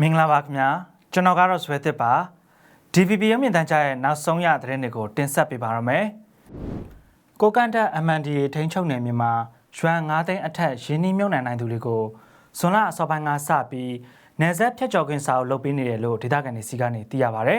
မင်္ဂလာပါခင်ဗျာကျွန်တော်ကတော့ဆွဲသစ်ပါ DVB ရုပ်မြင်သံကြားရဲ့နောက်ဆုံးရသတင်းတွေကိုတင်ဆက်ပေးပါရမယ်ကိုကန်တက် MNDA ထိန်းချုပ်နယ်မြေမှာရွှမ်9သိန်းအထက်ရင်းနှီးမြှုပ်နှံနိုင်သူတွေကိုဇွန်လအစောပိုင်းကစပြီးနယ်ဆက်ဖြတ်ကျော်ခွင့်စာအုပ်လုပ်ပေးနေတယ်လို့ဒေသခံတွေစီကနေသိရပါဗျ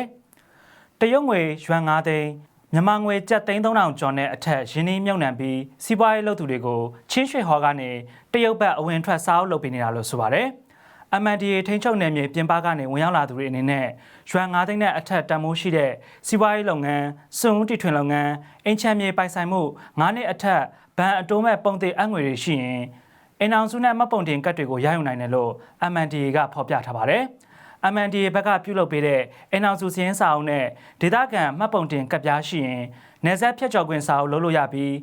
တရုတ်ငွေရွှမ်9သိန်း မြန်မာငွေကျပ်သိန်း3000ကျော်နဲ့အထက်ရင်းနှီးမြှုပ်နှံပြီးစီးပွားရေးလုပ်သူတွေကိုချင်းရွှေဟော်ကနေတရုတ်ဘက်အဝင်ထွက်စာအုပ်လုပ်ပေးနေတာလို့ဆိုပါတယ်။ MNDA ထိန်းချုပ်နယ်မြေပြင်ပကနေဝင်ရောက်လာသူတွေအနေနဲ့ရွှမ်9သိန်းနဲ့အထက်တန်မိုးရှိတဲ့စီးပွားရေးလုပ်ငန်း၊စွန့်ဦးတီထွင်လုပ်ငန်း၊အင်ချမ်းမြေပိုင်ဆိုင်မှု9နှစ်အထက်ဘဏ်အတိုးမဲ့ပုံသေးအငွေတွေရှိရင်အင်အောင်စုနဲ့မတ်ပုံတင်ကတ်တွေကိုရယူနိုင်တယ်လို့ MNDA ကဖော်ပြထားပါတယ်။ MNDA ဘက်ကပြုလုပ်ပေးတဲ့အင်အောင်စုစည်းရင်းစာအုပ်နဲ့ဒေသခံမှတ်ပုံတင်ကတ်ပြားရှိရင်နေဆက်ဖြတ်ကျော်ခွင့်စာအုပ်လုပ်လို့ရပြီး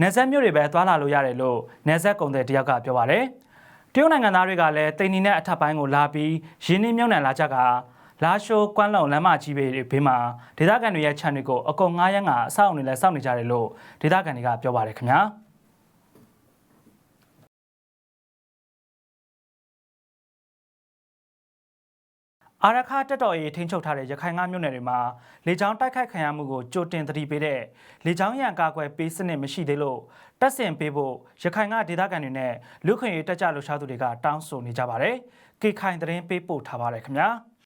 နေဆက်မြို့တွေပဲသွားလာလို့ရတယ်လို့နေဆက်ကုံတဲ့တယောက်ကပြောပါတယ်။တရုတ်နိုင်ငံသားတွေကလည်းတိန်နီနဲ့အထက်ပိုင်းကိုလာပြီးရင်းနှီးမြှုပ်နှံလာကြကလာရှိုးကွမ်းလုံလမ်းမကြီးပေဘေးမှာဒေသခံတွေရဲ့ခြံတွေကိုအကုန်9ရက်ငါအဆောက်အုံတွေလည်းစောင့်နေကြတယ်လို့ဒေသခံတွေကပြောပါတယ်ခင်ဗျာ။ အာရခတက်တော်ရေးထိန်းချုပ်ထားတဲ့ရခိုင်ငါမြို့နယ်တွေမှာလေကြောင်းတိုက်ခိုက်ခံရမှုကိုကြိုတင်သတိပေးတဲ့လေကြောင်းရန်ကာကွယ်ပေးစနစ်မရှိသေးလို့တက်ဆင်ပေးဖို့ရခိုင်ငါဒေသခံတွေနဲ့လူခွင့်ရေးတက်ကြလှူရှားသူတွေကတောင်းဆိုနေကြပါတယ်။ကေခိုင်သတင်းပေးပို့ထားပါတယ်ခင်ဗျာ။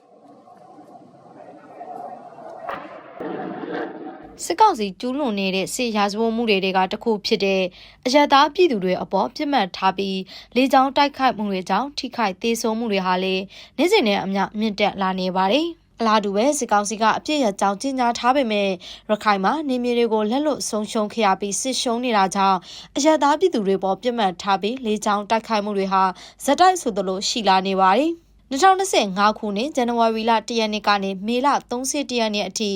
စစ်ကောင်စီကျူးလွန်နေတဲ့စစ်ရာဇဝတ်မှုတွေတွေကတစ်ခုဖြစ်တဲ့အရသာပြည်သူတွေအပေါ်ပြစ်မှတ်ထားပြီးလေကြောင်းတိုက်ခိုက်မှုတွေကြောင့်ထိခိုက်သေးဆုံးမှုတွေဟာလည်းနေ့စဉ်နဲ့အမျှမြင့်တက်လာနေပါတယ်။အလားတူပဲစစ်ကောင်စီကအပြစ်ရကြောင်းကြီးညာထားပေမဲ့ရခိုင်မှာနေမြေတွေကိုလက်လွတ်ဆုံးရှုံးခဲ့ရပြီးစစ်ရှုံးနေတာကြောင့်အရသာပြည်သူတွေပေါ်ပြစ်မှတ်ထားပြီးလေကြောင်းတိုက်ခိုက်မှုတွေဟာဇက်တိုက်ဆိုသလိုရှိလာနေပါတယ်။ 2025ခုနှစ်ဇန်နဝါရီလ1ရက်နေ့ကနေမေလ31ရက်နေ့အထိ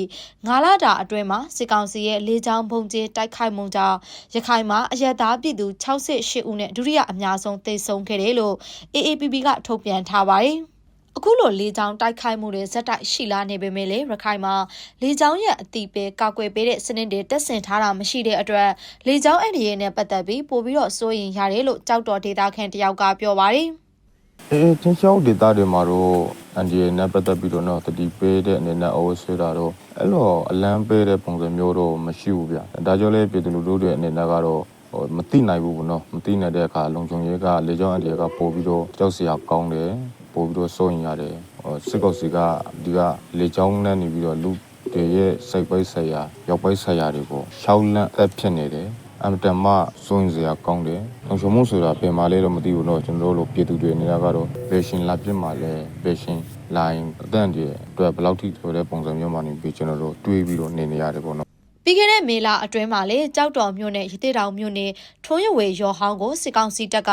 9လတာအတွင်းမှာစစ်ကောင်စီရဲ့လေကြောင်းပုံကျဲတိုက်ခိုက်မှုကြောင့်ရခိုင်မှာအရက်သားပြည်သူ68ဦးနဲ့ဒုတိယအများဆုံးသေဆုံးခဲ့တယ်လို့ AAPP ကထုတ်ပြန်ထားပါတယ်။အခုလိုလေကြောင်းတိုက်ခိုက်မှုတွေဇက်တိုက်ရှိလာနေပေမဲ့လေရခိုင်မှာလေကြောင်းရဲ့အတိပဲကောက်ွယ်ပေးတဲ့စနစ်တွေတက်ဆင်ထားတာမရှိတဲ့အတွက်လေကြောင်းအန္တရာယ်နဲ့ပတ်သက်ပြီးပို့ပြီးတော့စိုးရင်ရတယ်လို့ကြောက်တော်ဒေတာခန်တယောက်ကပြောပါတယ်။ အေးချင်းချောက်ဒေတာတွေမှာတော့အန်ဒီနဲ့ပတ်သက်ပြီးတော့တော့တတိပေးတဲ့အနေနဲ့အဝဆွေးတာတော့အဲ့လိုအလန်းပေးတဲ့ပုံစံမျိုးတော့မရှိဘူးဗျဒါကြောင့်လည်းပြည်သူလူထုတွေအနေနဲ့ကတော့ဟိုမသိနိုင်ဘူးဘောနော်မသိနိုင်တဲ့အခါလုံခြုံရေးကလေကြောင်းအန်ဒီကပို့ပြီးတော့ကြောက်စရာကောင်းတယ်ပို့ပြီးတော့စိုးရင်ရတယ်ဟိုစစ်ကောက်စီကဒီကလေကြောင်းနဲ့နေပြီးတော့လူတွေရဲ့စိတ်ပိတ်ဆက်ရာရောက်ပိတ်ဆက်ရာတွေကိုရှောက်လန့်အပ်ဖြစ်နေတယ် အမတမစွန့်စရာကောင်းတယ်။လုံခြုံမှုဆိုတာပြင်မာလဲတော့မသိဘူးတော့ကျွန်တော်တို့လိုပြည်သူတွေအနေနဲ့ကတော့ဘယ်ရှင်လာပြစ်မှာလဲဘယ်ရှင်လာရင်အတန့်တွေအတွက်ဘယ်လောက်ထိဆိုတဲ့ပုံစံမျိုးမှနေပြီးကျွန်တော်တို့တွေးပြီးတော့နေနေရတယ်ပေါ့နော် ပြီးခဲ့တဲ့မေလအတွင်းမှာလေကြောက်တော်မြို့နယ်ရသေးတောင်မြို့နယ်ထွန်းရဝေရော်ဟောင်းကိုစစ်ကောင်စီတပ်က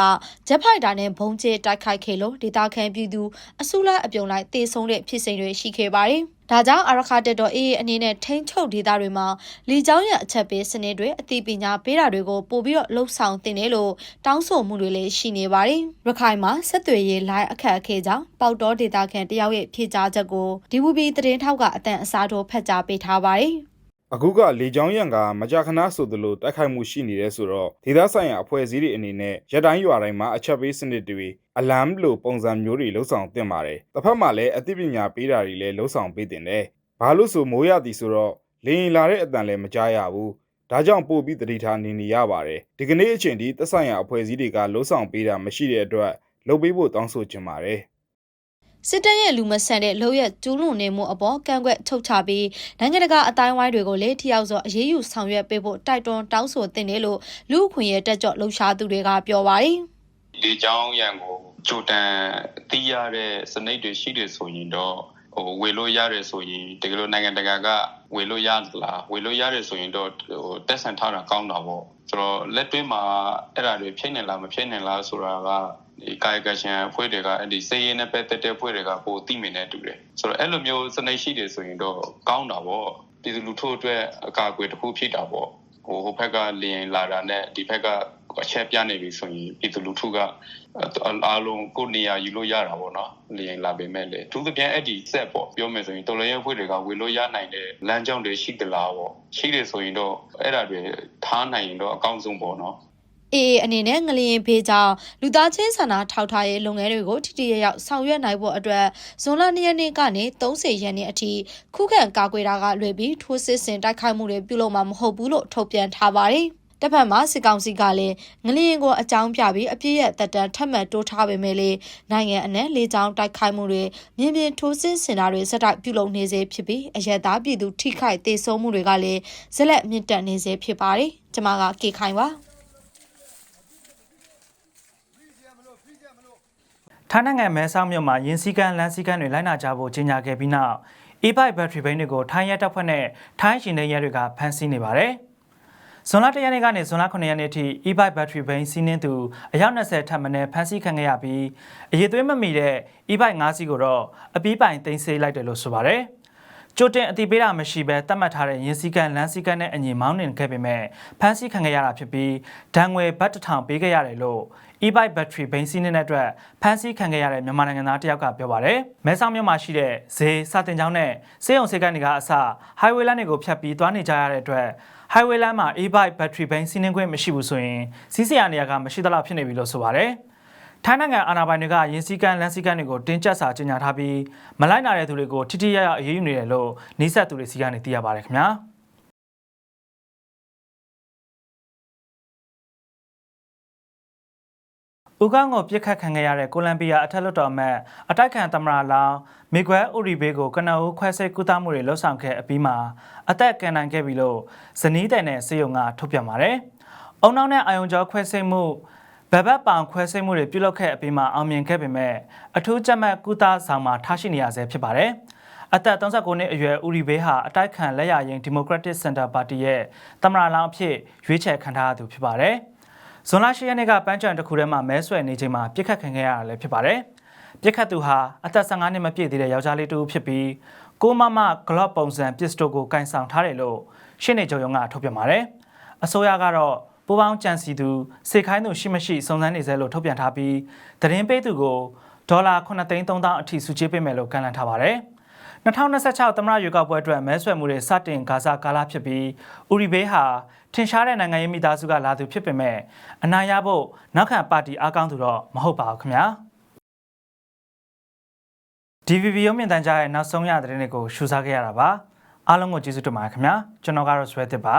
ဂျက်ဖိုက်တာနဲ့ဘုံကျဲတိုက်ခိုက်ခဲ့လို့ဒေသခံပြည်သူအစုလိုက်အပြုံလိုက်တေဆုံးတဲ့ဖြစ်စဉ်တွေရှိခဲ့ပါတယ်။ဒါကြောင့်အာရခတက်တော်အေးအနေနဲ့ထိန်းချုပ်ဒေသတွေမှာလီကျောင်းရအချက်ပေးစနစ်တွေအသိပညာပေးတာတွေကိုပို့ပြီးတော့လှုပ်ဆောင်တင်တယ်လို့တောင်းဆိုမှုတွေလည်းရှိနေပါတယ်။ရခိုင်မှာဆက်သွယ်ရေးလိုင်းအခက်အခဲကြောင့်ပေါက်တော်ဒေသခံတယောက်ရဲ့ဖြေကြားချက်ကို DVB သတင်းထောက်ကအတန်အစားထိုးဖတ်ကြားပေးထားပါတယ်။ အခုကလေကြောင်းရံကမကြာခဏဆိုသလိုတိုက်ခိုက်မှုရှိနေတယ်ဆိုတော့ဒေသဆိုင်ရာအဖွဲ့အစည်းတွေအနေနဲ့ရတိုင်းရွာတိုင်းမှာအချက်ပေးစနစ်တွေအလမ်လိုပုံစံမျိုးတွေလှုပ်ဆောင်တင်ပါတယ်။တစ်ဖက်မှာလည်းအသိပညာပေးတာတွေလည်းလှုပ်ဆောင်ပေးတင်တယ်။ဘာလို့ဆိုမိုးရသည်ဆိုတော့လေရင်လာတဲ့အတန်လည်းမကြားရဘူး။ဒါကြောင့်ပို့ပြီးတတိထားနေနေရပါတယ်။ဒီကနေ့အချိန်ထိသက်ဆိုင်ရာအဖွဲ့အစည်းတွေကလှုပ်ဆောင်ပေးတာမရှိတဲ့အတွက်လုပ်ပေးဖို့တောင်းဆိုချင်ပါတယ်။ စစ်တပ်ရဲ့လူမဆန်တဲ့လုံရက်ကျူးလွန်နေမှုအပေါ်ကန့်ကွက်ထုတ်ချပြီးနိုင်ငံတကာအတိုင်းဝိုင်းတွေကိုလည်းထိရောက်စွာအရေးယူဆောင်ရွက်ပေးဖို့တိုက်တွန်းတောင်းဆိုတင်တယ်လို့လူ့အခွင့်အရေးတက်ကြွလှုပ်ရှားသူတွေကပြောပါတယ်ဒီကြောင်းရံကိုကြိုတန်သိရတဲ့စနစ်တွေရှိတယ်ဆိုရင်တော့ဟိုဝေလို့ရတယ်ဆိုရင်တကယ်လို့နိုင်ငံတကာကဝေလို့ရသလားဝေလို့ရတယ်ဆိုရင်တော့ဟိုတက်ဆန်ထားတာကောင်းတာပေါ့ဆိုတော့လက်တွင်းမှာအဲ့ဒါတွေဖြစ်နေလားမဖြစ်နေလားဆိုတာက ဒီကာယကရှင်အဖွဲ့တွေကအဲ့ဒီစေရင်နဲ့ပတ်သက်တဲ့အဖွဲ့တွေကပိုသိမြင်နေတူတယ်ဆိုတော့အဲ့လိုမျိုးစနစ်ရှိတယ်ဆိုရင်တော့ကောင်းတာပေါ့ပြည်သူလူထုအတွက်အကာအကွယ်တစ်ခုဖြစ်တာပေါ့ဟိုဟိုဘက်ကလျင်လာတာနဲ့ဒီဘက်ကအချက်ပြနေပြီဆိုရင်ပြည်သူလူထုကအားလုံးကိုနေရာယူလို့ရတာပေါ့နော်လျင်လာပေမဲ့လေသူသဖြင့်အဲ့ဒီဆက်ပေါ့ပြောမယ်ဆိုရင်တော်လရဲဖွဲ့တွေကဝေလို့ရနိုင်တဲ့လမ်းကြောင်းတွေရှိသလားပေါ့ရှိတယ်ဆိုရင်တော့အဲ့ဒါတွေထားနိုင်ရင်တော့အကောင်းဆုံးပေါ့နော် AA အနေနဲ့ငလျင်ဖေးကြောင့်လူသားချင်းစာနာထောက်ထားရေးလုပ်ငန်းတွေကိုထိထိရရောက်ဆောင်ရွက်နိုင်ဖို့အတွက်ဇွန်လ2ရက်နေ့ကနေ30ရက်နေ့အထိခုခံကာကွယ်တာကလွယ်ပြီးထိုးစစ်ဆင်တိုက်ခိုက်မှုတွေပြုလုပ်မှာမဟုတ်ဘူးလို့ထုတ်ပြန်ထားပါတယ်။တစ်ဖက်မှာစစ်ကောင်စီကလည်းငလျင်ကိုအကြောင်းပြပြီးအပြည့်ရဲ့တက်တန်ထပ်မံတိုးထားပေမဲ့လည်းနိုင်ငံအနှံ့လေကြောင်းတိုက်ခိုက်မှုတွေမြင်းပြင်းထိုးစစ်ဆင်တာတွေစတိုက်ပြုလုပ်နေစေဖြစ်ပြီးအရက်သားပြည်သူထိခိုက်ဒေဆုံးမှုတွေကလည်းဇက်လက်မြင့်တက်နေစေဖြစ်ပါတယ်။ကျွန်မကကေခိုင်ပါ။ ထိုင်းနိုင်ငံမဲဆောက်မြို့မှာယင်းစည်းကမ်းလမ်းစည်းကမ်းတွေလိုက်နာကြဖို့ကြေညာခဲ့ပြီးနောက် e-bike battery ဘိန်းတွေကိုထိုင်းရဲတပ်ဖွဲ့နဲ့ထိုင်းရှင်နေရဲတွေကဖမ်းဆီးနေပါတယ်။ဇွန်လ၁ရက်နေ့ကနေဇွန်လ9ရက်နေ့ထိ e-bike battery ဘိန်းစီးနှင်းသူအယောက်20ထပ်မံနဲ့ဖမ်းဆီးခံခဲ့ရပြီးအရေးသွေးမမီတဲ့ e-bike 5စီးကိုတော့အပီးပိုင်တင်ဆေးလိုက်တယ်လို့ဆိုပါတယ်။ကြိုတင်အတိပေးတာမရှိဘဲတတ်မှတ်ထားတဲ့ရင်းစည်းကမ်းလမ်းစည်းကမ်းနဲ့အညီမောင်းနှင်ခဲ့ပေမဲ့ဖမ်းဆီးခံခဲ့ရတာဖြစ်ပြီးဒဏ်ငွေဘတ်တစ်ထောင်ပေးခဲ့ရတယ်လို့ e-bike battery ဘိန်းစီးနေတဲ့အတွက်ဖမ်းဆီးခံခဲ့ရတဲ့မြန်မာနိုင်ငံသားတစ်ယောက်ကပြောပါတယ်။မဲဆောက်မြို့မှာရှိတဲ့ဈေးစာတင်ကျောင်းနဲ့စေးရုံစေးကမ်းတွေကအစ highway လမ်းတွေကိုဖြတ်ပြီးသွားနေကြရတဲ့အတွက် highway လမ်းမှာ e-bike battery ဘိန်းစီးနှင်းခွင့်မရှိဘူးဆိုရင်စီးစရာနေရာကမရှိသလောက်ဖြစ်နေပြီလို့ဆိုပါတယ်။ထိုင်းနိုင်ငံအာဏာပိုင်တွေကရင်းစည်းကမ်းလမ်းစည်းကမ်းတွေကိုတင်းကျပ်စွာကြေညာထားပြီးမလိုက်နာတဲ့သူတွေကိုထိထိရရအရေးယူနေတယ်လို့နှိစက်သူတွေစီကနေသိရပါတယ်ခင်ဗျာ။။ ဥကောင်ကိုပြစ်ခတ်ခံခဲ့ရတဲ့ကိုလံဘီယာအထက်လွှတ်တော်အမတ်အတိုက်ခံသမရလောင်မီကွယ်အိုရီဘေးကိုကနအူးခွဲစိတ်ကုသမှုတွေလှုပ်ဆောင်ခဲ့အပြီးမှာအသက်ကန်နိုင်ခဲ့ပြီလို့ဇနီးတိုင်နဲ့စေယုံကထုတ်ပြန်ပါတယ်။အုံနောက်နဲ့အာယုံကျော်ခွဲစိတ်မှုဗဘက်ပောင်ခွဲစိတ်မှုတွေပြုလုပ်ခဲ့အပြီးမှာအောင်မြင်ခဲ့ပေမဲ့အထူးကြက်မှတ်ကုသဆောင်မှာထားရှိနေရဆဲဖြစ်ပါတယ်။အသက်39နှစ်အရွယ်ဦးရီဘေးဟာအတိုက်ခံလက်ရရင် Democratic Center Party ရဲ့သမရလောင်အဖြစ်ရွေးချယ်ခံထားရသူဖြစ်ပါတယ်။ ဇွန်လ10ရက်နေ့ကပန်းချံတစ်ခုထဲမှာမဲဆွယ်နေချိန်မှာပြစ်ခတ်ခံခဲ့ရတာလည်းဖြစ်ပါတယ်။ပြစ်ခတ်သူဟာအသက်15နှစ်မပြည့်သေးတဲ့ယောက်ျားလေးတူဖြစ်ပြီးကိုမမဂလော့ပုံစံပစ္စတိုကိုကင်ဆောင်ထားတယ်လို့ရှင်းနေကြုံကထုတ်ပြန်ပါတယ်။အစိုးရကတော့ပူပေါင်းကြံစီသူစေခိုင်းသူရှိမရှိစုံစမ်းနေစေလို့ထုတ်ပြန်ထားပြီးသတင်းပေးသူကိုဒေါ်လာ9,300အထိစုချေးပေးမယ်လို့ကန့်လန့်ထားပါတယ်။ 2026သမ္မတရွေးကောက်ပွဲအတွက်မဲဆွယ်မှုတွေစတင်ဂါဇာကာလဖြစ်ပြီးဦးရီဘေးဟာထင်ရှားတဲ့နိုင်ငံရေးမိသားစုကလာသူဖြစ်ပေမဲ့အနိုင်ရဖို့နောက်ခံပါတီအားကောင်းသူတော့မဟုတ်ပါဘူးခင်ဗျာ DVB ရုံးမြင့်တန်းကြားရဲ့နောက်ဆုံးရသတင်းတွေကိုရှုစားခဲ့ရတာပါအားလုံးကိုကျေးဇူးတင်ပါတယ်ခင်ဗျာကျွန်တော်ကတော့ဆွဲတစ်ပါ